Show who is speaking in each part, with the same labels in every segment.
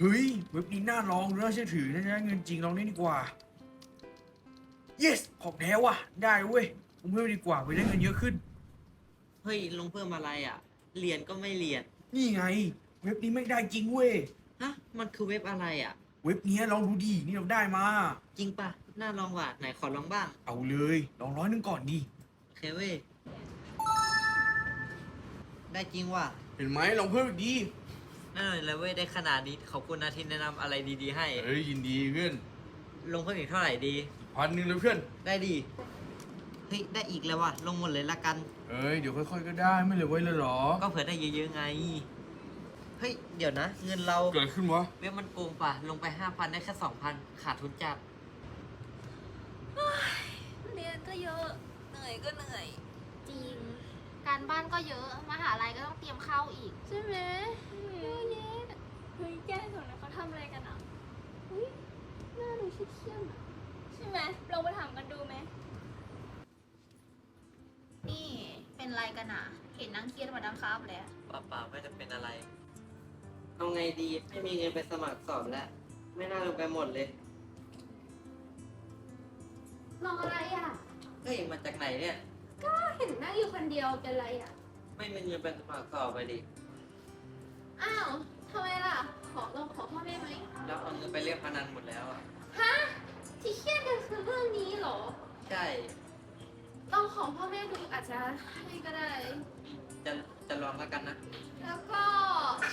Speaker 1: เฮ้ยเว็บนี้น่าลองน่าเชื่อถือน่าจะได้เงินจริงลองเล่นดีกว่า yes ของแท้ว่ะ ได้เว้ยผมเพิ่มดีกว่าไปได้เงินเยอะขึ้น
Speaker 2: เฮ้ยลงเพิ่มอะไรอะ เรียนก็ไม่เรียน
Speaker 1: นี่ไง เว็บนี้ไม่ได้จริงเว้ย
Speaker 2: ฮะ มันคือเว็บอะไรอะ
Speaker 1: เว็บนี้ลองดูดีนี่เราได้มา
Speaker 2: จริงปะน่าลองว่ะไหนขอลองบ้าง
Speaker 1: เอาเลย ลองร้อยหนึงก่อนดิ
Speaker 2: โอเคเว้ย ได้จริงว่ะ
Speaker 1: เห็นไหมลองเพิ่มอีกดี
Speaker 2: น่าเลยเว้ยได้ขนาดนี้ขอบคุณนะที่แนะนำอะไรดีๆให้
Speaker 1: เฮ้ยยินดีเพื่อน
Speaker 2: ลงเพิ่มอีกเท่าไหร่ดี
Speaker 1: พันหนึ่งเลยเพื่อน
Speaker 2: ได้ดีเฮ้ยได้อีกแล้วว่ะลงหมดเลยละกัน
Speaker 1: เอ้ยเดี๋ยวค่อยๆก็ได้ไม่เหลยไว้เลยเหรอ
Speaker 2: ก็เผื่อได้เยอะๆไง เฮ้ยเดี๋ยวนะ เงินเรา
Speaker 1: เกิดอะไรขึ้นวะ
Speaker 2: เว็บมันโกงป่ะ ลงไปห้าพันได้แค่สองพันขาดทุนจัด
Speaker 3: เรียนก็เยอะ เหนื่อยก็เหนื่อย
Speaker 4: จริง การบ้านก็เยอะมหาลัยก็ต้องเตรียมเข้าอีก
Speaker 3: ใช่ไหมเยอะแยะเฮ้ยแก้ส่วนนั้นเขาทำอะไรกันอะเฮ้ยน่าดูเครียดๆอะใช่ไหมลองไปถามกันดูไหม
Speaker 4: นี่เป็นไรกันอะ เห็นนั่งเครียดมาดังครับแล้ว
Speaker 2: เปล่าๆไม่จะเป็นอะไรเอาไงดีไม่มีเงินไปสมัครสอบแล้วไม่น่าลงไปหมดเลย
Speaker 3: ลองอะไรอะ
Speaker 2: เฮ้ยมาจากไหนเนี่ย
Speaker 3: ก็เห็นนั่งอยู่คนเดียวเป็นไรอะ
Speaker 2: ไม่มีเงินไปสมัครสอบไปดิ
Speaker 3: อ้าวทำไมล่ะ ขอลองขอพ่อแม่ไหม
Speaker 2: แล้วเอาเงินไปเล่นพนันหมดแล้วอะ
Speaker 3: ฮะ ที่เครียดกันคือเรื่องนี้เหรอ
Speaker 2: ใช่
Speaker 3: ต้องขอพ่อแม่ดูอาจจะให้ก็ได้
Speaker 2: จะจะลองแล้วกันนะ
Speaker 3: แล้วก็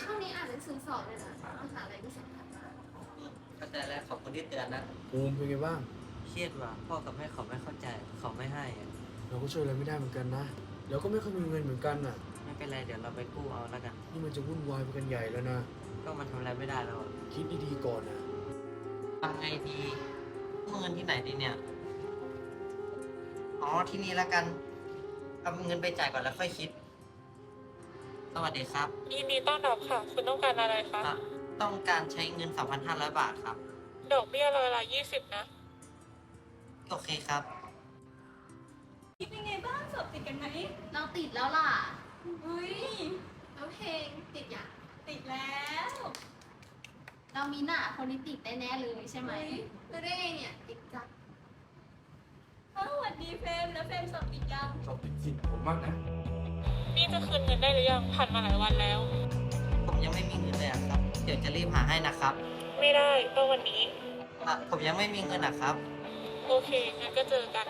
Speaker 3: ช่วงนี้อ่านหนังสือสอบเลยนะมหาลัยก็สำคัญมาก
Speaker 2: อืมเข้าใจแล้วขอบคุณที่เตือนนะ
Speaker 1: ภูมิเป็นไงบ้าง
Speaker 2: เครียดว่ะพ่อกับแม่เขาไม่เข้าใจ เขาไม่ให้อะ
Speaker 1: เราก็ช่วยอะไรไม่ได้เหมือนกันนะเราก็ไม่ค่อยมีเงินเหมือนกันน่ะ
Speaker 2: ไม่เป็นไรเดี๋ยวเราไปกู้เอาแล้วกัน
Speaker 1: นี่มันจะวุ่นวายไปกันใหญ่แล้วนะ
Speaker 2: ก็มันทำอะไรไม่ได้แล้วอะ
Speaker 1: คิดดีๆก่อนนะ
Speaker 2: ทำไงดีกู้เงินที่ไหนดีเนี่ย อ๋อที่นี่แล้วกันเอาเงินไปจ่ายก่อนแล้วค่อยคิด สวัสดีครับ
Speaker 5: ยินดีต้อนรับค่ะ คุณต้องการอะไรคะ
Speaker 2: อะต้องการใช้เงิน3,500 บาทครับ
Speaker 5: ดอกเบี้ยร้อยละยี่สิบนะ
Speaker 2: โอเคครับ
Speaker 3: คิดยังไงบ้างสอบติดกันไหม
Speaker 4: เราติดแล้วล่ะ
Speaker 3: เฮ้ย แล้วเพลงติดอย่างติดแล้ว
Speaker 4: เรามีหน้าคนนี้ติดแน่ๆเลยใช่ไหม
Speaker 3: เฮ้ยรู้ได้ไงเนี่ยติดจังอ้าวสวัสดีเฟรมแล้วเฟรมสอบติดยัง
Speaker 1: ชอบติดสิผมมากนะ
Speaker 5: นี่จะคืนเงินได้หรือยังผ่านมาหลายวันแล้ว
Speaker 2: ผมยังไม่มีเงินเลยอะครับ เดี๋ยวจะรีบหาให้นะครับ
Speaker 5: ไม่ได้ต้องวันนี้
Speaker 2: อะผมยังไม่มีเงินนะครับ
Speaker 5: โอเคงั้นก็เจอกัน